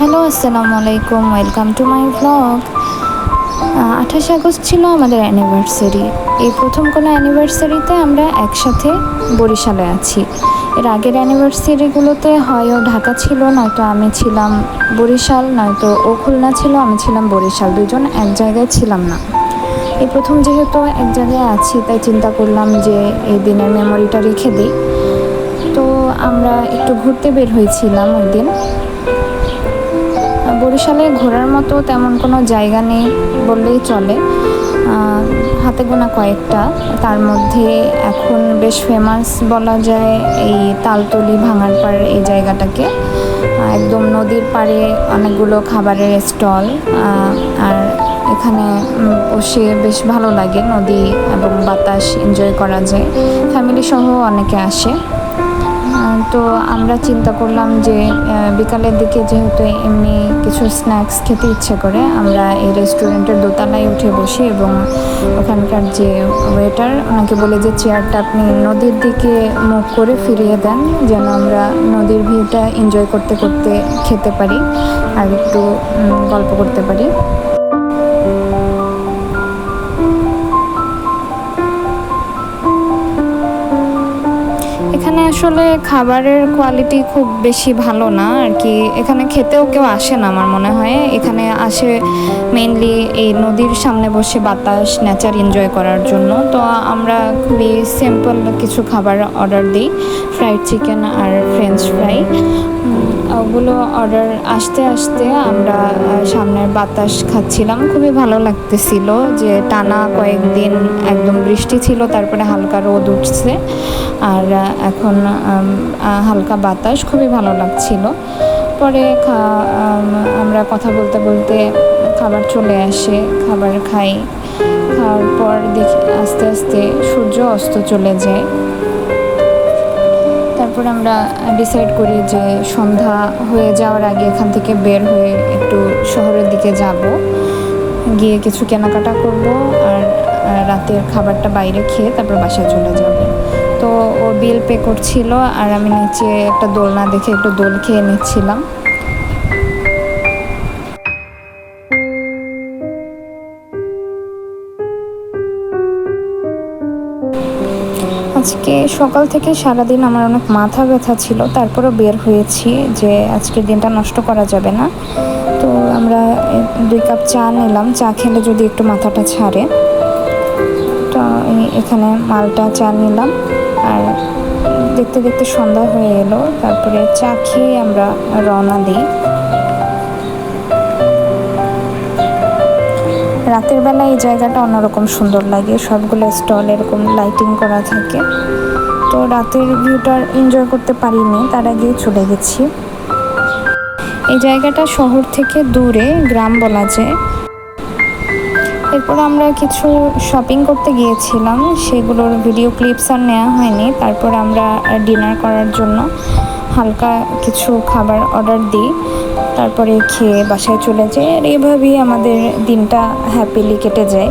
Hello, আসসালামু আলাইকুম, welcome to my blog. আঠাশে আগস্ট ছিল আমাদের অ্যানিভার্সারি। এই প্রথম কোনো অ্যানিভার্সারিতে আমরা একসাথে বরিশালে আছি। এর আগের অ্যানিভার্সারিগুলোতে হয় ও ঢাকা ছিল, নয়তো আমি ছিলাম বরিশাল, নয়তো ও খুলনা ছিল, আমি ছিলাম বরিশাল, দুজন এক জায়গায় ছিলাম না। এই প্রথম যেহেতু এক জায়গায় আছি, তাই চিন্তা করলাম যে এই দিনের মেমোরিটা রেখে দিই। তো আমরা একটু ঘুরতে বের হয়েছিলাম ওই দিন। বরিশালে ঘোরার মতো তেমন কোনো জায়গা নেই বললেই চলে। হাতে গোনা কয়েকটা। তার মধ্যে এখন বেশ ফেমাস বলা যায় এই তালতলি ভাঙার ভাঙারপাড় এই জায়গাটাকে। একদম নদীর পাড়ে অনেকগুলো খাবারের স্টল আর এখানে বসে বেশ ভালো লাগে। নদী এবং বাতাস এনজয় করা যায়। ফ্যামিলি সহ অনেকে আসে। তো আমরা চিন্তা করলাম যে বিকালের দিকে যেহেতু এমনি কিছু স্ন্যাক্স খেতে ইচ্ছে করে, আমরা এই রেস্টুরেন্টের দোতলায় উঠে বসি এবং ওখানকার যে ওয়েটার ওনাকে বলে যে চেয়ারটা আপনি নদীর দিকে মুখ করে ফিরিয়ে দেন, যেন আমরা নদীর ভিউটা এনজয় করতে করতে খেতে পারি, আর একটু গল্প করতে পারি। আসলে খাবারের কোয়ালিটি খুব বেশি ভালো না, আর কি। এখানে খেতেও কেউ আসে না আমার মনে হয়। এখানে আসে মেনলি এই নদীর সামনে বসে বাতাস নেচার এনজয় করার জন্য। তো আমরা খুবই সিম্পল কিছু খাবার অর্ডার দিই ফ্রাইড চিকেন আর ফ্রেঞ্চ ফ্রাই ওগুলো অর্ডার আসতে আসতে আমরা সামনের বাতাস খাচ্ছিলাম। খুবই ভালো লাগতেছিল যে টানা কয়েকদিন একদম বৃষ্টি ছিল, তারপরে হালকা রোদ উঠছে। আর এখন হালকা বাতাস, খুবই ভালো লাগছিল। পরে আমরা কথা বলতে বলতে খাবার চলে আসে, খাবার খাই। খাওয়ার পর দেখি, আস্তে আস্তে সূর্য অস্ত চলে যায়। তারপর আমরা ডিসাইড করি যে সন্ধ্যা হয়ে যাওয়ার আগে এখান থেকে বের হয়ে একটু শহরের দিকে যাব। গিয়ে কিছু কেনাকাটা করব আর রাতের খাবারটা বাইরে খেয়ে তারপর বাসায় চলে যাব। তো ও বিল পে করছিল আর আমি নিচে একটা দোলনা দেখে একটু দোল খেয়ে নিচ্ছিলাম। আজকে। সকাল থেকে সারাদিন আমার অনেক মাথা ব্যথা ছিল, তারপরেও বের হয়েছি যে আজকের দিনটা নষ্ট করা যাবে না। তো আমরা দুই কাপ চা নিলাম। চা খেলে যদি একটু মাথাটা ছাড়ে। তো এখানে মালটা চা নিলাম। আর দেখতে দেখতে সন্ধ্যা হয়ে এলো। তারপরে চা খেয়ে আমরা রওনা দিই। রাতের বেলা এই জায়গাটা অন্যরকম সুন্দর লাগে। সবগুলো স্টল এরকম লাইটিং করা থাকে। তো রাতের ভিউটা এনজয় করতে পারিনি, তার আগে চলে গেছি। এই জায়গাটা শহর থেকে দূরে গ্রাম বলা যায়। এরপর আমরা কিছু শপিং করতে গিয়েছিলাম। সেগুলোর ভিডিও ক্লিপস আর নেওয়া হয়নি। তারপর আমরা ডিনার করার জন্য হালকা কিছু খাবার অর্ডার দিই, তারপরে খেয়ে বাসায় চলে যাই। আর এভাবেই আমাদের দিনটা হ্যাপিলি কেটে যায়।